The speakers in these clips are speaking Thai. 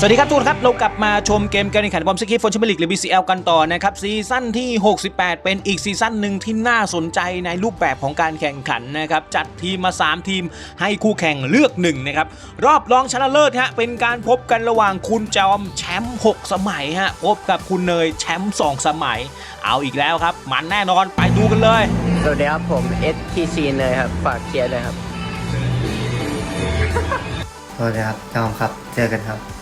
สวัสดีครับทุกคนครับ เรากลับมาชมเกมการแข่งขันบอลสกีฟอนแชมเปี้ยนลีกหรือ BCL กันต่อนะครับ ซีซั่นที่ 68 เป็นอีกซีซั่นหนึ่งที่น่าสนใจในรูปแบบของการแข่งขันนะครับ จัดทีมมา 3 ทีมให้คู่แข่งเลือกหนึ่งนะครับ รอบรองชนะเลิศฮะเป็นการพบกันระหว่างคุณจอมแชมป์ 6 สมัยฮะพบกับคุณเนยแชมป์ 2 สมัย เอาอีกแล้วครับ มันแน่นอนไปดูกันเลย สวัสดีครับผม STC เลยครับฝากเชียร์เลยครับ สวัสดีครับจอมครับ เจอกันครับ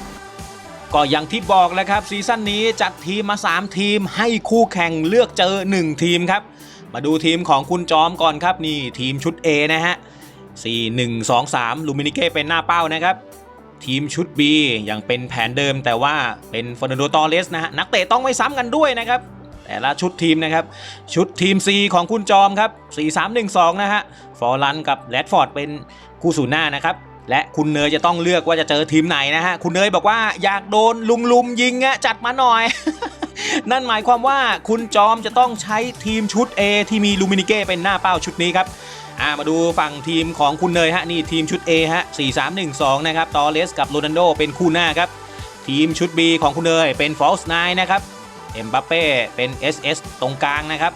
ก็อย่างที่บอกแล้วครับซีซั่นนี้จัดทีมมา 3 ทีมให้คู่แข่งเลือกเจอ 1 ทีมครับ มาดูทีมของคุณจอมก่อนครับนี่ทีมชุด A นะฮะ 4 1 2 3 ลูมินิเก้เป็นหน้าเป้านะครับ ทีมชุด B ยังเป็นแผนเดิมแต่ว่าเป็นฟอร์นันโดตอเรสนะฮะนักเตะต้องไม่ซ้ำกันด้วยนะครับแต่ละชุดทีมนะครับ ชุดทีม C ของคุณจอมครับ 4 3 1 2 นะฮะ ฟอร์ลันกับแรดฟอร์ดเป็นคู่สูนหน้านะครับ และคุณเนยจะต้องเลือกว่าจะเจอทีมไหนนะฮะ คุณเนยบอกว่าอยากโดนลุมลุมยิงอะจัดมาหน่อย นั่นหมายความว่าคุณจอมจะต้องใช้ทีมชุด A ที่มีลูมินิเก้เป็นหน้าเป้าชุดนี้ครับอ่ามาดูฝั่งทีมของคุณเนยฮะนี่ทีมชุด A ฮะ4 3 1 2 นะครับ ตอเลสกับโรนัลโดเป็นคู่หน้าครับ ทีมชุด B ของคุณเนยเป็นฟอลส์ไนนะครับ เอ็มบัปเป้เป็น SS ตรงกลางนะครับ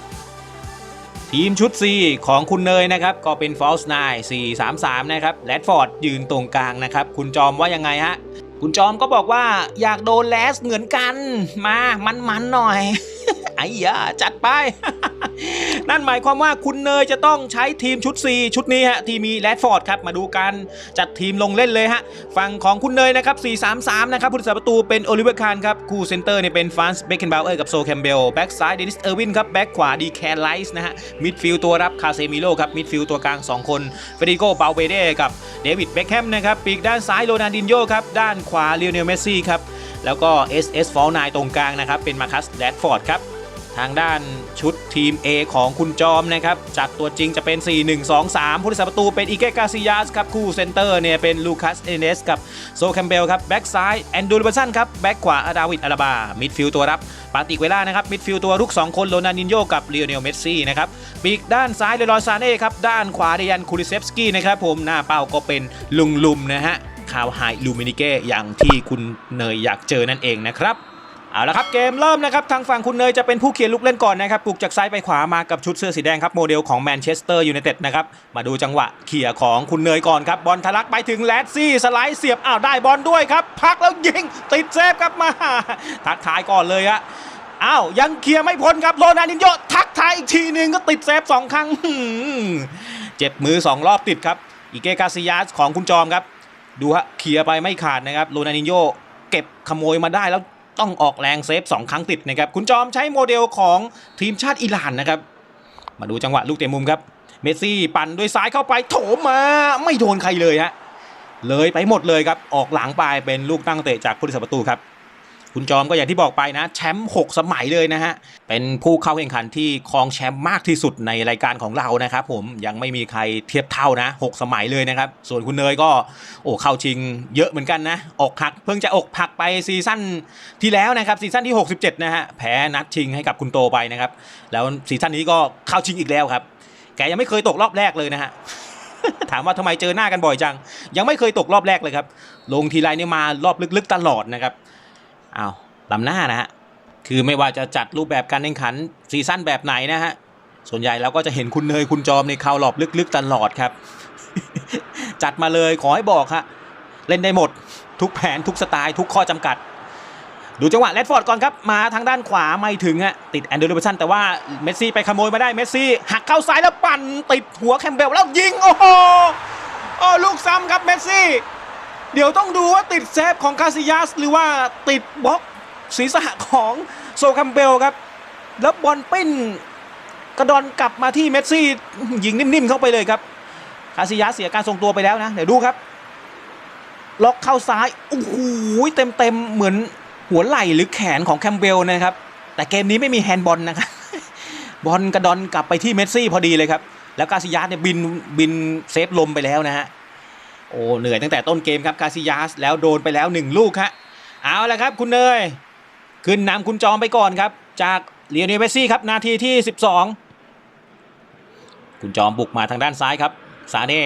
ทีมชุด C ของคุณเนยนะครับ ก็เป็น False 9 4 3 3 นะครับแรดฟอร์ดยืนตรงกลางนะครับ คุณจอมว่ายังไงฮะ คุณจอมก็บอกว่าอยากโดนแลสเหมือนกัน มามันๆหน่อย ไอ้ยาจัดไป นั่นหมายความว่าคุณเนยจะต้องใช้ทีมชุด 4 ชุดนี้ฮะที่มีแรดฟอร์ดครับมาดูการจัดทีมลงเล่นเลยฮะฝั่งของคุณเนยนะครับ 4-3-3 นะครับผู้รักษาประตูเป็นโอลิเวอร์คานครับคู่เซนเตอร์เนี่ยเป็นฟานส์เบคเคนบาวเออร์กับโซแคมเบลแบ็กซ้ายเดนิสเออร์วินครับแบ็กขวาดีแคนไลส์นะฮะมิดฟิลด์ตัวรับคาเซมิโลครับมิดฟิลด์ตัวกลาง 2 คนเฟเดริโกเบาเบเด้กับเดวิดเบคแฮมนะครับปีกด้านซ้ายโรนัลดินโยครับด้านขวาเลโอเนลเมสซี่ครับแล้วก็ SS f a l l 9ตรงกลางนะครับเป็นมาคัสแรดฟอร์ดครับทางด้าน ชุดทีม A ของคุณจอมนะครับจัดตัวจริงจะเป็น 4 1 2 3 ผู้รักษาประตูเป็นอีเกกาซิยาสครับ คู่เซนเตอร์เนี่ยเป็นลูคัสเอเนสกับโซแคมเบลครับ แบ็กซ้ายแอนดูลเบอร์สันครับ แบ็กขวาอาดาวิดอาราบา มิดฟิลตัวรับ ปาติกเวล่านะครับ มิดฟิลตัวรุก 2 คนโรนัลดินโยกับเลโอเนลเมสซี่นะครับ ปีกด้านซ้ายเลรอยซานเน่ครับ ด้านขวาเดยันคูริเซฟสกี้นะครับผม หน้าเป้าก็เป็นลุงลุมนะฮะคาวไฮลูมินิเก้อย่างที่คุณเนยอยากเจอนั่นเองนะครับ เอาละครับเกมเริ่มนะครับทางฝั่งคุณเนยจะเป็นผู้เขียนลูกเล่นก่อนนะครับปลุกจากซ้ายไปขวามากับชุดเสื้อสีแดงครับโมเดลของแมนเชสเตอร์ยูไนเต็ดนะครับมาดูจังหวะเขี่ยของคุณเนยก่อนครับบอลทะลักไปถึงแลดซี่สไลด์เสียบอ้าวได้บอลด้วยครับพักแล้วยิงติดเซฟครับมาทักทายก่อนเลยอะอ้าวยังเคลียร์ไม่พ้นครับโรนัลดินโยทักทายอีกทีหนึ่งก็ติดเซฟสองครั้งหืมเจ็บมือสองรอบติดครับอีเกกาซิยาสของคุณจอมครับ ดูฮะเคลียร์ไปไม่ขาดนะครับโรนัลดินโยเก็บขโมยมาได้แล้ว ต้องออกแรงเซฟ 2 ครั้งติดนะครับคุณจอมใช้โมเดลของทีมชาติอิหร่านนะครับ มาดูจังหวะลูกเตะมุมครับ เมสซี่ปั่นด้วยซ้ายเข้าไปโถมมาไม่โดนใครเลยฮะเลยไปหมดเลยครับออกหลังไปเป็นลูกตั้งเตะจากผู้รักษาประตูครับ คุณจอมก็อย่างที่บอกไปนะ แชมป์6สมัยเลยนะฮะ เป็นผู้เข้าแข่งขันที่ครองแชมป์มากที่สุดในรายการของเรานะครับผมยังไม่มีใครเทียบเท่านะ 6 สมัยเลยนะครับ ส่วนคุณเนยก็โอ้เข้าชิงเยอะเหมือนกันนะ อกหัก เพิ่งจะอกหักไปซีซั่นที่แล้วนะครับซีซั่นที่ 67 นะฮะแพ้นัดชิงให้กับคุณโตไปนะครับ แล้วซีซั่นนี้ก็เข้าชิงอีกแล้วครับ แกยังไม่เคยตกรอบแรกเลยนะฮะถามว่าทำไมเจอหน้ากันบ่อยจัง ยังไม่เคยตกรอบแรกเลยครับ ลงทีไรเนี่ยมารอบลึกๆตลอดนะครับ อ้าลำหน้านะฮะคือไม่ว่าจะจัดรูปแบบการแข่งขันซีซั่นแบบไหนนะฮะส่วนใหญ่เราก็จะเห็นคุณเนยคุณจอมในข่าวหลอบลึกๆตลอดครับ จัดมาเลยขอให้บอกฮะเล่นได้หมดทุกแผนทุกสไตล์ทุกข้อจำกัด ดูจังหวะแรดฟอร์ดก่อนครับ มาทางด้านขวาไม่ถึงฮะติดแอนเดอร์ลูเบสันแต่ว่าเมสซี่ไปขโมยมาได้เมสซี่หักเข้าซ้ายแล้วปั่นติดหัวแคมเบลแล้วยิง โอ้โหโอ้ลูกซ้ำครับเมสซี่ เดี๋ยวต้องดูว่าติดเซฟของคาซิยัสหรือว่าติดบล็อกศีรษะของโซคัมเบลครับ แล้วบอลปิ้นกระดอนกลับมาที่เมสซี่ยิงนิ่มๆเข้าไปเลยครับ คาซิยัสเสียการทรงตัวไปแล้วนะ เดี๋ยวดูครับ ล็อกเข้าซ้ายโอ้โหเต็มๆเหมือนหัวไหล่หรือแขนของแคมเบลนะครับ แต่เกมนี้ไม่มีแฮนด์บอลนะครับบอลกระดอนกลับไปที่เมสซี่พอดีเลยครับ แล้วคาซิยัสเนี่ยบินบินเซฟลมไปแล้วนะฮะ โอ้เหนื่อยตั้งแต่ต้นเกมครับกาซิยาสแล้วโดนไปแล้ว 1 ลูกฮะเอาละครับคุณเนย ขึ้นนำคุณจอมไปก่อนครับ จากเลียนเวซี่ครับนาทีที่ 12 คุณจอมบุกมาทางด้านซ้ายครับซาเน่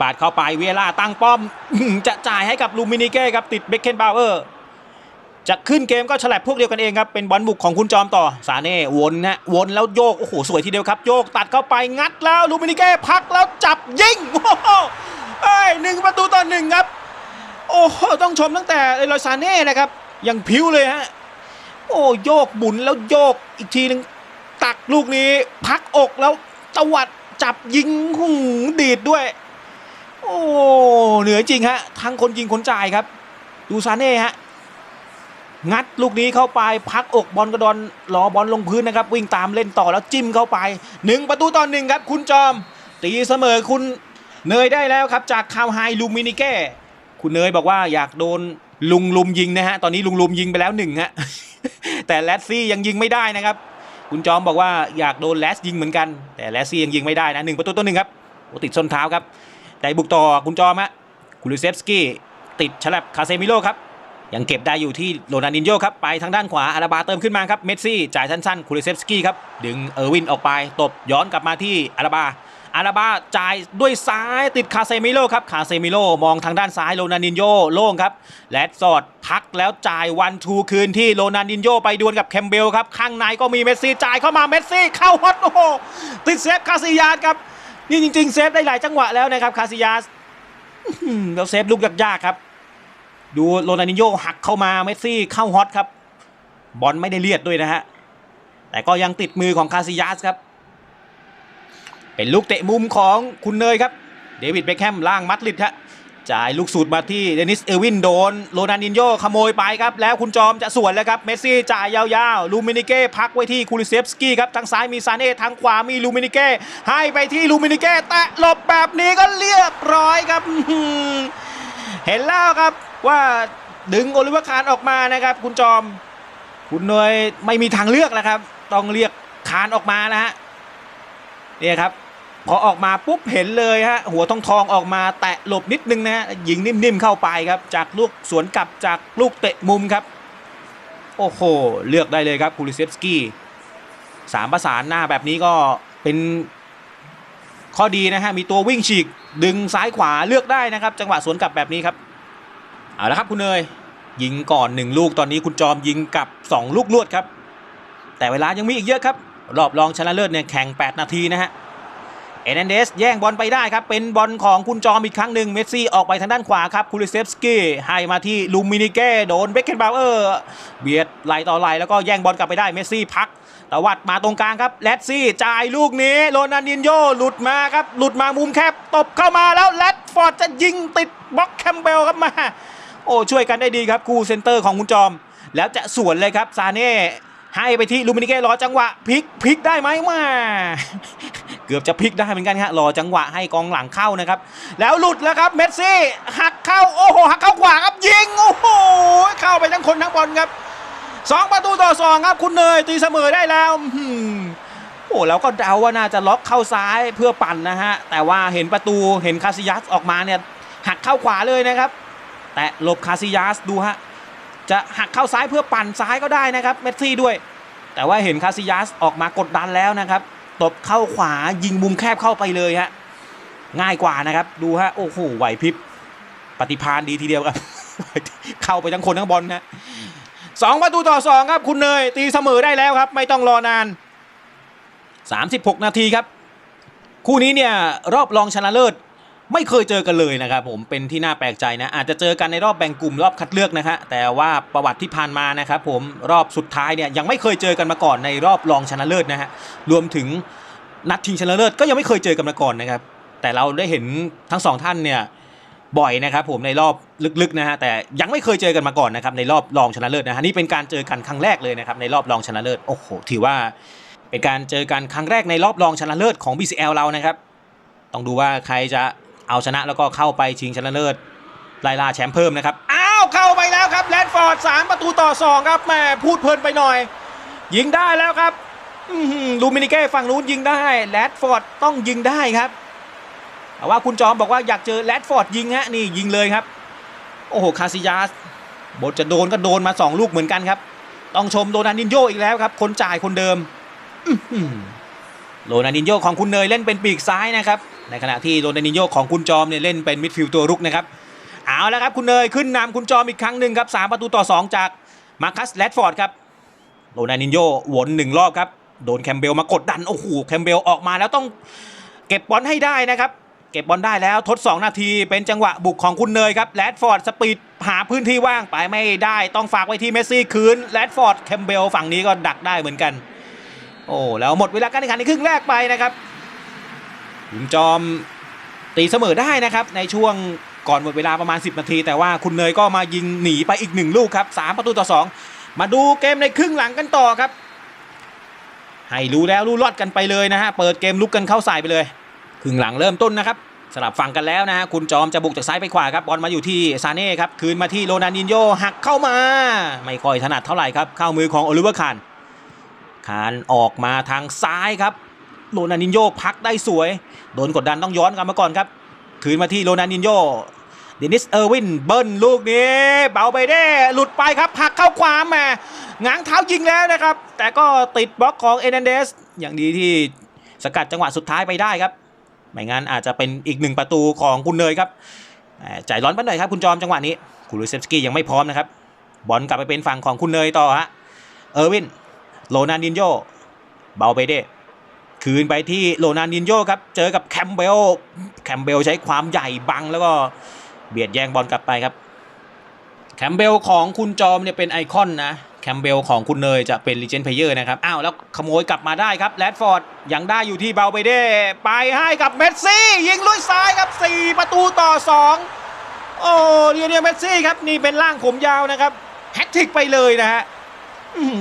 ปาดเข้าไปเวล่าตั้งป้อม จะจ่ายให้กับลูมินิเก้ครับติดเบคเคนบาวเออร์จะขึ้นเกมก็ฉลับพวกเดียวกันเองครับเป็นบอลบุกของคุณจอมต่อสาเน่วนนะวนแล้วโยกโอ้โหสวยทีเดียวครับ โยกตัดเข้าไปงัดแล้วลูมินิเก้พักแล้วจับยิงโอ้โห เอ้ยหนึ่งประตูต่อหนึ่งครับ โอ้โหต้องชมตั้งแต่เลอยซาเน่นะครับยังพิ้วเลยฮะโอ้โยกบุนแล้วโยกอีกทีหนึ่งตักลูกนี้ พักอกแล้วตวัดจับยิงหุงดีดด้วย โอ้เหนือจริงฮะทั้งคนยิงคนจ่ายครับ ดูซาเน่ฮะงัดลูกนี้เข้าไปพักอกบอลกระดอนรอบอลลงพื้นนะครับ วิ่งตามเล่นต่อแล้วจิ้มเข้าไปหนึ่งประตูต่อหนึ่งครับ คุณจอม ตีเสมอคุณ เนยได้แล้วครับจากคาวไฮลูมินิเก้คุณเนยบอกว่าอยากโดนลุงลุมยิงนะฮะ ตอนนี้ลุงลุมยิงไปแล้วหนึ่งฮะ แต่แลสซี่ยังยิงไม่ได้นะครับ คุณจอมบอกว่าอยากโดนแลสยิงเหมือนกัน แต่แลสซี่ยังยิงไม่ได้นะหนึ่งประตูต่อหนึ่งครับโอติดส้นเท้าครับ แต่บุกต่อคุณจอมฮะคุลิเซฟสกี้ติดฉลับคาเซมิโลครับยังเก็บได้อยู่ที่โรนัลดินโญ่ครับไปทางด้านขวาอาราบาเติมขึ้นมาครับเมสซี่จ่ายสั้นๆคูลิเซฟสกี้ครับดึงเออร์วินออกไปตบย้อนกลับมาที่อาราบา อาราบาจ่ายด้วยซ้ายติดคาเซมิโลครับคาเซมิโลมองทางด้านซ้ายโรนัลดินโญ่โล่งครับแลดสอดพักแล้วจ่ายวันทูคืนที่โรนัลดินโญ่ไปดวลกับแคมเบลครับข้างในก็มีเมสซี่จ่ายเข้ามาเมสซี่เข้าฮอตโอ้โหติดเซฟคาซิยาสครับนี่จริง ๆ เซฟได้หลายจังหวะแล้วนะครับคาซิยาสแล้วเซฟลูกยากๆครับ ดูโรนัลดินโญ่หักเข้ามาเมสซี่เข้าฮอตครับบอลไม่ได้เลียดด้วยนะฮะแต่ก็ยังติดมือของคาซิยาสครับ เป็นลูกเตะมุมของคุณเนยครับ เดวิดเบคแฮมล่างมัดลิดฮะจ่ายลูกสูตรมาที่เดนิสเออร์วินโดนโรนัลดินโญ่ขโมยไปครับ แล้วคุณจอมจะสวนแล้วครับ เมสซี่จ่ายยาวๆ ลูมินิเก้พักไว้ที่คูลิเซฟสกี้ครับ ทางซ้ายมีซานเน่ทางขวามีลูมินิเก้ให้ไปที่ลูมินิเก้แตะหลบแบบนี้ก็เรียบร้อยครับ เห็นแล้วครับว่าดึงโอลิเวอร์คานออกมานะครับ คุณจอม คุณเนยไม่มีทางเลือกแล้วครับ ต้องเรียกคานออกมานะฮะเนี่ยครับ พอออกมาปุ๊บเห็นเลยฮะหัวทองทองออกมาแตะหลบนิดนึงนะฮะยิงนิ่มๆเข้าไปครับ จากลูกสวนกลับจากลูกเตะมุมครับ โอ้โห เลือกได้เลยครับคูลิเซฟสกี้สามประสานหน้าแบบนี้ก็เป็นข้อดีนะฮะมีตัววิ่งฉีกดึงซ้ายขวาเลือกได้นะครับ จังหวะสวนกลับแบบนี้ครับเอาละครับคุณเนยยิงก่อนหนึ่งลูกตอนนี้คุณจอมยิงกลับ 2 ลูกลวดครับ แต่เวลายังมีอีกเยอะครับ รอบรองชนะเลิศเนี่ยแข่ง 8 นาทีนะฮะ เอเนเดสแย่งบอลไปได้ครับ เป็นบอลของคุณจอมอีกครั้งหนึ่งเมสซี่ออกไปทางด้านขวาครับคูลิเซฟสกี้ให้มาที่ลูมินิเก้โดนเบคเคนบาวเออร์เบียดไหลต่อไหลแล้วก็แย่งบอลกลับไปได้เมสซี่พักตวัดมาตรงกลางครับแลดซี่จ่ายลูกนี้โรนัลดินโญ่หลุดมาครับหลุดมามุมแคบตบเข้ามาแล้วแลดฟอร์ดจะยิงติดบล็อกแคมเบลครับมาโอ้ช่วยกันได้ดีครับคู่เซนเตอร์ของคุณจอม แล้วจะสวนเลยครับซาเน่ให้ไปที่ลูมินิเก้รอจังหวะพลิกพลิกได้ไหมมา เกือบจะพลิกได้เหมือนกันฮะรอจังหวะให้กองหลังเข้านะครับ แล้วหลุดแล้วครับเมสซี่หักเข้าโอ้โหหักเข้าขวาครับยิงโอ้โหเข้าไปทั้งคนทั้งบอลครับสองประตูต่อสองครับคุณเนยตีเสมอได้แล้วอื้อหือโอ้แล้วก็เดาว่าน่าจะล็อกเข้าซ้ายเพื่อปั่นนะฮะ แต่ว่าเห็นประตูเห็นคาซิยัสออกมาเนี่ยหักเข้าขวาเลยนะครับ แต่หลบคาซิยัสดูฮะจะหักเข้าซ้ายเพื่อปั่นซ้ายก็ได้นะครับเมสซี่ด้วย แต่ว่าเห็นคาซิยัสออกมากดดันแล้วนะครับ ตบเข้าขวายิงมุมแคบเข้าไปเลยฮะง่ายกว่านะครับดูฮะโอ้โหไหวพริบปฏิพานดีทีเดียวครับ เข้าไปทั้งคนทั้งบอลนะสองประตูต่อสองครับคุณเนยตีเสมอได้แล้วครับ ไม่ต้องรอนาน 36 นาทีครับ คู่นี้เนี่ยรอบรองชนะเลิศ ไม่เคยเจอกันเลยนะครับผมเป็นที่น่าแปลกใจนะอาจจะเจอกันในรอบแบ่งกลุ่มรอบคัดเลือกนะฮะแต่ว่าประวัติที่ผ่านมานะครับผมรอบสุดท้ายเนี่ยยังไม่เคยเจอกันมาก่อนในรอบรองชนะเลิศนะฮะรวมถึงนัดชิงชนะเลิศก็ยังไม่เคยเจอกันมาก่อนนะครับแต่เราได้เห็นทั้งสองท่านเนี่ยบ่อยนะครับผมในรอบลึกๆนะฮะแต่ยังไม่เคยเจอกันมาก่อนนะครับในรอบรองชนะเลิศนะฮะนี่เป็นการเจอกันครั้งแรกเลยนะครับในรอบรองชนะเลิศโอ้โหถือว่าเป็นการเจอกันครั้งแรกในรอบรองชนะเลิศของ BCL เรานะครับต้องดูว่าใครจะ เอาชนะแล้วก็เข้าไปชิงชนะเลิศไล่ล่าแชมป์เพิ่มนะครับ อ้าว เข้าไปแล้วครับแรดฟอร์ด 3 ประตูต่อ 2 ครับแม่พูดเพลินไปหน่อย ยิงได้แล้วครับลูมินิเก้ฝั่งนู้นยิงได้แรดฟอร์ดต้องยิงได้ครับแต่ว่าคุณจอมบอกว่าอยากเจอแรดฟอร์ดยิงฮะนี่ยิงเลยครับ โอ้โหคาซิยาสบทจะโดนก็โดนมา 2 ลูกเหมือนกันครับ ต้องชมโรนัลดินโญ่อีกแล้วครับ คนจ่ายคนเดิมโรนัลดินโญ่ของคุณเนยเล่นเป็นปีกซ้ายนะครับ ในขณะที่โรนัลดินโญ่ของคุณจอมเนี่ยเล่นเป็นมิดฟิลด์ตัวรุกนะครับเอาแล้วครับคุณเนยขึ้นนำคุณจอมอีกครั้งหนึ่งครับสามประตูต่อ 2 จากมาคัสแรดฟอร์ดครับโรนัลดินโยวนหนึ่งรอบครับโดนแคมเบลมากดดันโอ้โหแคมเบลออกมาแล้วต้องเก็บบอลให้ได้นะครับเก็บบอลได้แล้วทด 2 นาทีเป็นจังหวะบุกของคุณเนยครับแรดฟอร์ดสปีดหาพื้นที่ว่างไปไม่ได้ต้องฝากไว้ที่เมสซี่คืนแรดฟอร์ดแคมเบลฝั่งนี้ก็ดักได้เหมือนกัน โอ้แล้วหมดเวลาการแข่งขันในครึ่งแรกไปนะครับ คุณจอมตีเสมอได้นะครับในช่วงก่อนหมดเวลาประมาณ 10 นาที แต่ว่าคุณเนยก็มายิงหนีไปอีกหนึ่งลูกครับสามประตูต่อ 2 มาดูเกมในครึ่งหลังกันต่อครับ ให้รู้แล้วรู้รอดกันไปเลยนะฮะ เปิดเกมลุกกันเข้าใส่ไปเลย ครึ่งหลังเริ่มต้นนะครับสลับฝั่งกันแล้วนะฮะคุณจอมจะบุกจากซ้ายไปขวาครับบอลมาอยู่ที่ซาเน่ครับคืนมาที่โรนันดินโยหักเข้ามา ไม่ค่อยถนัดเท่าไหร่ครับเข้ามือของโอลิเวอร์คานคานออกมาทางซ้ายครับ โรนันดินโยพักได้สวย โดนกดดันต้องย้อนกลับมาก่อนครับคืนมาที่โรนันดินโยเดนิสเออร์วินเบิ้ลลูกนี้เบาไปได้หลุดไปครับหักเข้าขวาแหมง้างเท้ายิงแล้วนะครับ แต่ก็ติดบล็อกของเอเนเดสอย่างดีที่สกัดจังหวะสุดท้ายไปได้ครับ ไม่งั้นอาจจะเป็นอีกหนึ่งประตูของคุณเนยครับใจร้อนไปหน่อยครับคุณจอมจังหวะนี้คูรูเซฟสกี้ยังไม่พร้อมนะครับ บอลกลับไปเป็นฝั่งของคุณเนยต่อฮะเออร์วินโรนันดินโยเบาไปได้ คืนไปที่โรนันดินโยครับ เจอกับแคมเบล แคมเบลใช้ความใหญ่บังแล้วก็เบียดแย่งบอลกลับไปครับ แคมเบลของคุณจอมเนี่ยเป็นไอคอนนะ แคมเบลของคุณเนยจะเป็นลีเจนเพเยอร์นะครับ อ้าวแล้วขโมยกลับมาได้ครับแรดฟอร์ดยังได้อยู่ที่เบาไปเด้ ไปให้กับเมสซี่ ยิงลุยซ้ายครับ 4 ประตูต่อ 2 โอ้เดียเนียเมสซี่ครับนี่เป็นร่างผมยาวนะครับแฮตทริกไปเลยนะฮะ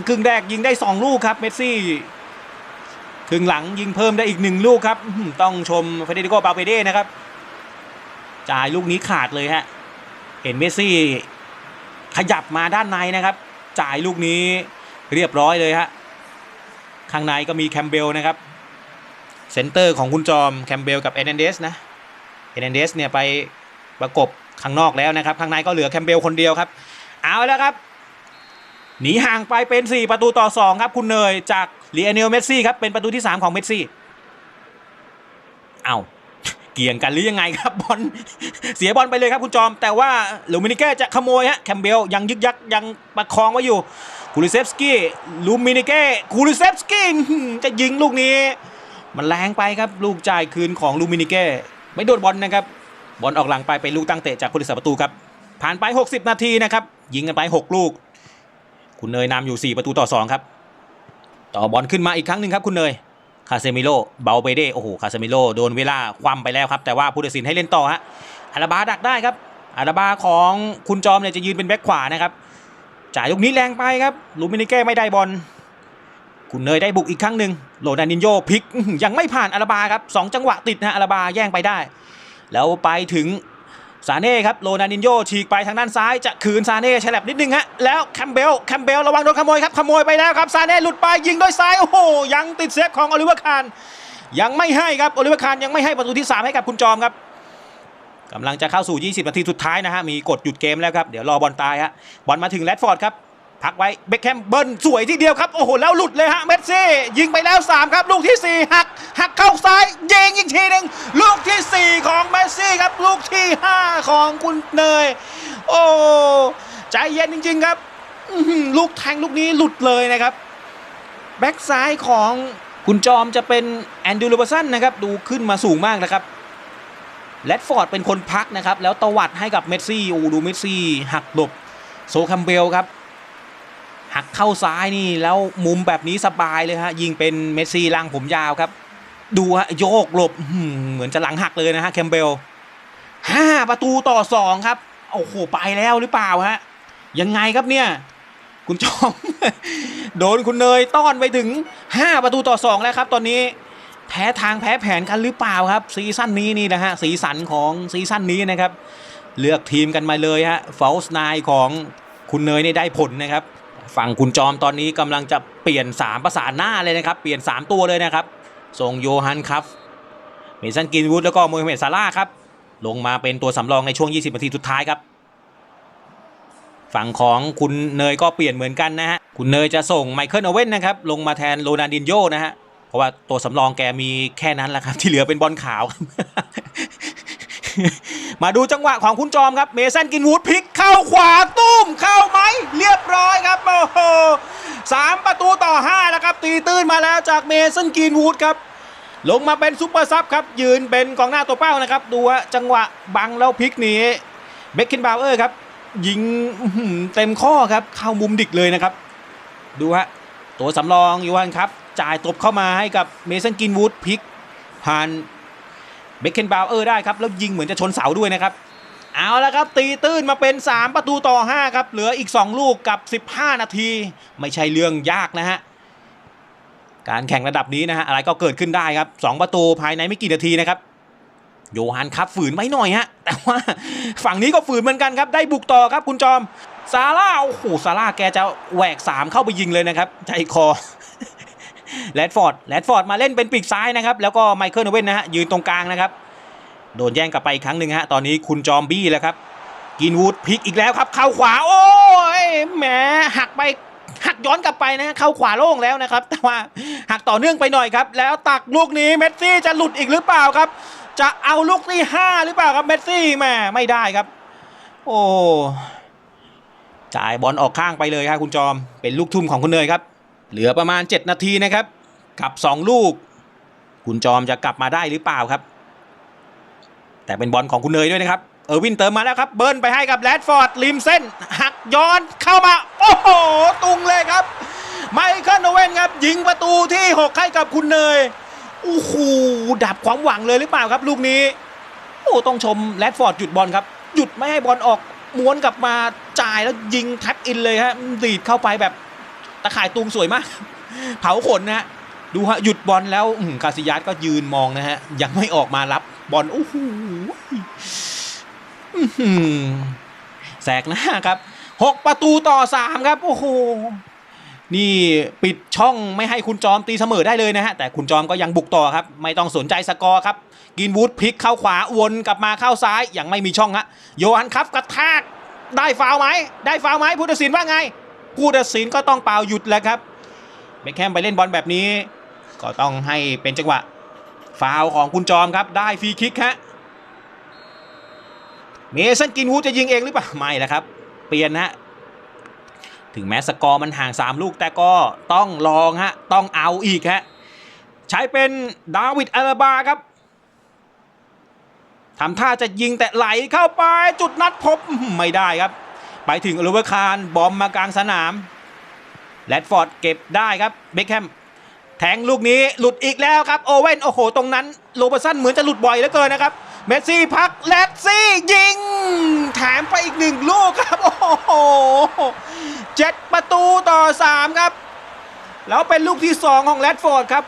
ครึ่งแรกยิงได้ 2 ลูกครับเมสซี่ ครึ่งหลังยิงเพิ่มได้อีกหนึ่งลูกครับ ต้องชมเฟเดริโกบาเปเด้นะครับ จ่ายลูกนี้ขาดเลยฮะ เห็นเมสซี่ ขยับมาด้านในนะครับ จ่ายลูกนี้เรียบร้อยเลยฮะ ข้างในก็มีแคมเบลนะครับ เซนเตอร์ของคุณจอมแคมเบลกับเอเนเดสนะ เอเนเดสเนี่ยไปประกบข้างนอกแล้วนะครับ ข้างในก็เหลือแคมเบลคนเดียวครับ เอาแล้วครับ หนีห่างไปเป็น 4 ประตูต่อ 2 ครับคุณเนยจากลีเอเนลเมสซี่ครับเป็นประตูที่ 3 ของเมสซี่เอาเกี่ยงกันหรือยังไงครับบอลเสียบอลไปเลยครับคุณจอม แต่ว่าลูมินิเก้จะขโมยฮะแคมเบลยังยึกยักยังประคองไว้อยู่คูลิเซฟสกี้ลูมินิเก้คูลิเซฟสกี้จะยิงลูกนี้ มันแรงไปครับลูกจ่ายคืนของลูมินิเก้ไม่โดนบอลนะครับบอลออกหลังไปเป็นลูกตั้งเตะจากผู้รักษาประตูครับผ่านไป 60 นาทีนะครับยิงกันไป 6 ลูก คุณเนยนำอยู่ 4 ประตูต่อ 2 ครับ ต่อบอลขึ้นมาอีกครั้งหนึ่งครับคุณเนย คาเซมิโลเบาไปเด้โอ้โหคาเซมิโลโดนเวลาคว่ำไปแล้วครับ แต่ว่าผู้ตัดสินให้เล่นต่อฮะอาราบาดักได้ครับอาราบาของคุณจอมเนี่ยจะยืนเป็นแบ็คขวานะครับจ่ายลูกนี้แรงไปครับลูมินิเก้ไม่ได้บอลคุณเนยได้บุกอีกครั้งหนึ่งโรนันดินโยพลิกยังไม่ผ่านอาราบาครับสองจังหวะติดนะฮะอาราบาแย่งไปได้ แล้วไปถึง ซาเน่ครับโรนานินโยฉีกไปทางด้านซ้ายจะคืนซาเน่ฉลับนิดนึงฮะแล้วแคมเบลแคมเบลระวังโดนขโมยครับขโมยไปแล้วครับซาเน่หลุดไปยิงด้วยซ้ายโอ้โหยังติดเซฟของอลิเวอร์คานยังไม่ให้ครับโอลิเวอร์คานยังไม่ให้ประตูที่ 3 ให้กับคุณจอมครับกำลังจะเข้าสู่ 20 นาทีสุดท้ายนะฮะมีกดหยุดเกมแล้วครับเดี๋ยวรอบอลตายฮะบอลมาถึงแรดฟอร์ดครับ พักไว้เบคแฮมเบิร์นสวยทีเดียวครับ โอ้โห แล้วหลุดเลยฮะเมสซี่ ยิงไปแล้ว 3 ครับ ลูกทีสี่4 หัก หักเข้าซ้าย ยิงอีกทีหนึ่งลูกทีสี่ 4 ของเมสซี่ครับ ลูกที่ 5 ของคุณเนย โอ้ใจเย็นจริง ๆ ครับลูกแทงลูกนี้หลุดเลยนะครับ แบ็กซ้ายของคุณจอมจะเป็นแอนดูโรเบอร์สันนะครับ ดูขึ้นมาสูงมากนะครับแรดฟอร์ดเป็นคนพักนะครับ แล้วตวัดให้กับเมสซี่โอ้ดูเมสซี่หักหลบโซคัมเบลครับ หักเข้าซ้ายนี่แล้วมุมแบบนี้สบายเลยฮะยิงเป็นเมสซี่ล่างผมยาวครับ ดูฮะโยกหลบเหมือนจะหลังหักเลยนะฮะแคมเบลห้าประตูต่อสองครับโอ้โหไปแล้วหรือเปล่าฮะยังไงครับเนี่ย คุณจอมโดนคุณเนยต้อนไปถึง 5 ประตูต่อ 2 แล้วครับ ตอนนี้แพ้ทางแพ้แผนกันหรือเปล่าครับ ซีซั่นนี้นี่นะฮะสีสันของซีซั่นนี้นะครับ เลือกทีมกันมาเลยฮะฟอลส์ไนของคุณเนยนี่ได้ผลนะครับ ฝั่งคุณจอมตอนนี้กำลังจะเปลี่ยน 3 ประสานหน้าเลยนะครับ เปลี่ยน 3 ตัวเลยนะครับ ส่งโยฮันครับเมสันกินวูดแล้วก็โมฮัมเหม็ดซาร่าครับ ลงมาเป็นตัวสำรองในช่วง 20 นาทีสุดท้ายครับ ฝั่งของคุณเนยก็เปลี่ยนเหมือนกันนะฮะ คุณเนยจะส่งไมเคิลโอเว่นนะครับ ลงมาแทนโรนันดินโยนะฮะ เพราะว่าตัวสำรองแกมีแค่นั้นแหละครับ ที่เหลือเป็นบอลขาว มาดูจังหวะของคุณจอมครับ เมสันกินวูดพลิกเข้าขวาตุ้มเข้าไหมเรียบร้อยครับโอ้โหสามประตูต่อ5นะครับตีตื้นมาแล้วจากเมสันกินวูดครับ ลงมาเป็นซุปเปอร์ซับครับ ยืนเป็นกองหน้าตัวเป้านะครับ ดูว่าจังหวะบังแล้วพลิกนี้เบคคินบาวเออร์ครับ ยิงเต็มข้อครับเข้ามุมดิกเลยนะครับ ดูฮะตัวสำรองยูวันครับ จ่ายตบเข้ามาให้กับเมสันกินวูดพลิกผ่าน เบคเคนบาวเออร์ได้ครับ แล้วยิงเหมือนจะชนเสาด้วยนะครับ เอาละครับ ตีตื้นมาเป็น 3 ประตูต่อ 5 ครับ เหลืออีก 2 ลูกกับ 15 นาที ไม่ใช่เรื่องยากนะฮะ การแข่งระดับนี้นะฮะอะไรก็เกิดขึ้นได้ครับ 2 ประตูภายในไม่กี่นาทีนะครับโยฮันครับฝืนไว้หน่อยฮะแต่ว่าฝั่งนี้ก็ฝืนเหมือนกันครับ ได้บุกต่อครับคุณจอมซาร่าโอ้โหซาร่าแกจะแหวก3เข้าไปยิงเลยนะครับใจคอ แรดฟอร์ดแรดฟอร์ดมาเล่นเป็นปีกซ้ายนะครับ แล้วก็ไมเคิลโอเว่นนะฮะยืนตรงกลางนะครับ โดนแย่งกลับไปอีกครั้งหนึ่งฮะตอนนี้คุณจอมบี้แล้วครับกินวูดพลิกอีกแล้วครับ เข้าขวาโอ้ยแหมหักไปหักย้อนกลับไปนะฮะเข้าขวาโล่งแล้วนะครับ แต่ว่าหักต่อเนื่องไปหน่อยครับ แล้วตักลูกนี้เมสซี่จะหลุดอีกหรือเปล่าครับ จะเอาลูกที่ห้าหรือเปล่าครับเมสซี่แหมไม่ได้ครับ โอ้จ่ายบอลออกข้างไปเลยครับคุณจอมเป็นลูกทุ่มของคุณเนยครับ เหลือประมาณ 7 นาทีนะครับกับ 2 ลูก คุณจอมจะกลับมาได้หรือเปล่าครับ แต่เป็นบอลของคุณเนยด้วยนะครับ เออร์วินเติมมาแล้วครับ เบิร์นไปให้กับแรดฟอร์ดริมเส้น หักย้อนเข้ามา โอ้โห ตุงเลยครับ ไมเคิลโอเว่นครับ ยิงประตูที่ 6 ให้กับคุณเนยโอ้โหดับความหวังเลยหรือเปล่าครับ ลูกนี้ โอ้ต้องชมแรดฟอร์ดหยุดบอลครับ หยุดไม่ให้บอลออกม้วนกลับมาจ่ายแล้วยิงแท็บอินเลยฮะดีดเข้าไปแบบ ตะข่ายตุงสวยมาก เผาขนนะฮะดูฮะหยุดบอลแล้วอื้อหือกาซิยัสก็ยืนมองนะฮะ ยังไม่ออกมารับบอลโอ้โหแสกหน้าครับหกประตูต่อสามครับ โอ้โหนี่ปิดช่องไม่ให้คุณจอมตีเสมอได้เลยนะฮะ แต่คุณจอมก็ยังบุกต่อครับ ไม่ต้องสนใจสกอร์ครับ กินวูดพลิกเข้าขวาวนกลับมาเข้าซ้ายยังไม่มีช่องฮะโยฮันครับกระแทกได้ฟาวไหมได้ฟาวไหมผู้ตัดสินว่าไง ผู้ตัดสินก็ต้องเปล่าหยุดแล้วครับเบคแฮมไปเล่นบอลแบบนี้ ก็ต้องให้เป็นจังหวะฟาวของคุณจอมครับ ได้ฟรีคิกฮะเมสันกินวูจะยิงเองหรือเปล่าไม่แล้วครับ เปลี่ยนฮะถึงแม้สกอร์มันห่าง 3 ลูกแต่ก็ต้องลองฮะต้องเอาอีกฮะใช้เป็นดาวิดอาราบาครับทำท่าจะยิงแต่ไหลเข้าไปจุดนัดพบไม่ได้ครับ ไปถึงโอลิเวอร์คารบอมมากลางสนามแรดฟอร์ดเก็บได้ครับเบคแฮมแทงลูกนี้หลุดอีกแล้วครับโอเว่นโอ้โห ตรงนั้นโรเบอร์สันเหมือนจะหลุดบ่อยเหลือเกินนะครับเมสซี่พักแลดซี่ยิง แถมไปอีกหนึ่งลูกครับ โอ้โหเจ็ดประตูต่อสามครับ แล้วเป็นลูกที่สองของแรดฟอร์ดครับ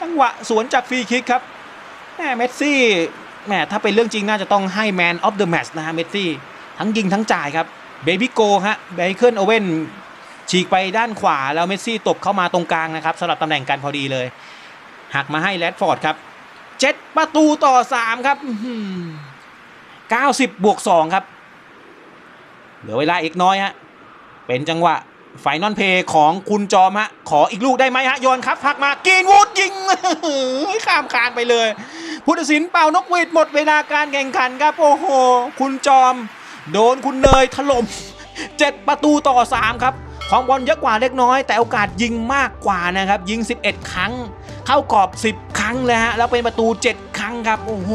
จังหวะสวนจากฟรีคิกครับแหมเมสซี่แหมถ้าเป็นเรื่องจริงน่าจะต้องให้แมนออฟเดอะแมตช์นะฮะเมสซี่ ทั้งยิงทั้งจ่ายครับเบบี้โกฮะไบเคิลโอเว่นฉีกไปด้านขวาแล้วเมสซี่ตบเข้ามาตรงกลางนะครับสลับตำแหน่งกันพอดีเลยหักมาให้แรดฟอร์ดครับเจ็ดประตูต่อสามครับเก้าสิบบวกสองครับ เหลือเวลาอีกน้อยฮะเป็นจังหวะไฟนอลเพย์ของคุณจอมฮะ ขออีกลูกได้ไหมฮะโยนครับพักมากินวูดยิงข้ามคานไปเลยผู้ตัดสินเป่านกหวีดหมดเวลาการแข่งขันครับ โอ้โห คุณจอม โดนคุณเนยถล่ม 7 ประตูต่อ 3 ครับของบอลเยอะกว่าเล็กน้อย แต่โอกาสยิงมากกว่านะครับ ยิง 11 ครั้ง เข้ากรอบ 10 ครั้งเลยฮะแล้วเป็นประตู 7 ครั้งครับโอ้โห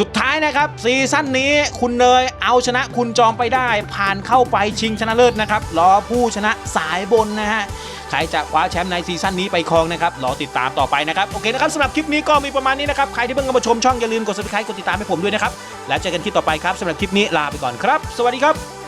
สุดท้ายนะครับซีซั่นนี้คุณเนยเอาชนะคุณจอมไปได้ ผ่านเข้าไปชิงชนะเลิศนะครับรอผู้ชนะสายบนนะฮะ ใครจะคว้าแชมป์ในซีซั่นนี้ไปครองนะครับรอติดตามต่อไปนะครับโอเคนะครับสำหรับคลิปนี้ก็มีประมาณนี้นะครับใครที่เพิ่งเข้ามาชมช่องอย่าลืมกด subscribe กดติดตามให้ผมด้วยนะครับแล้วเจอกันคลิปต่อไปครับสำหรับคลิปนี้ลาไปก่อนครับ สวัสดีครับ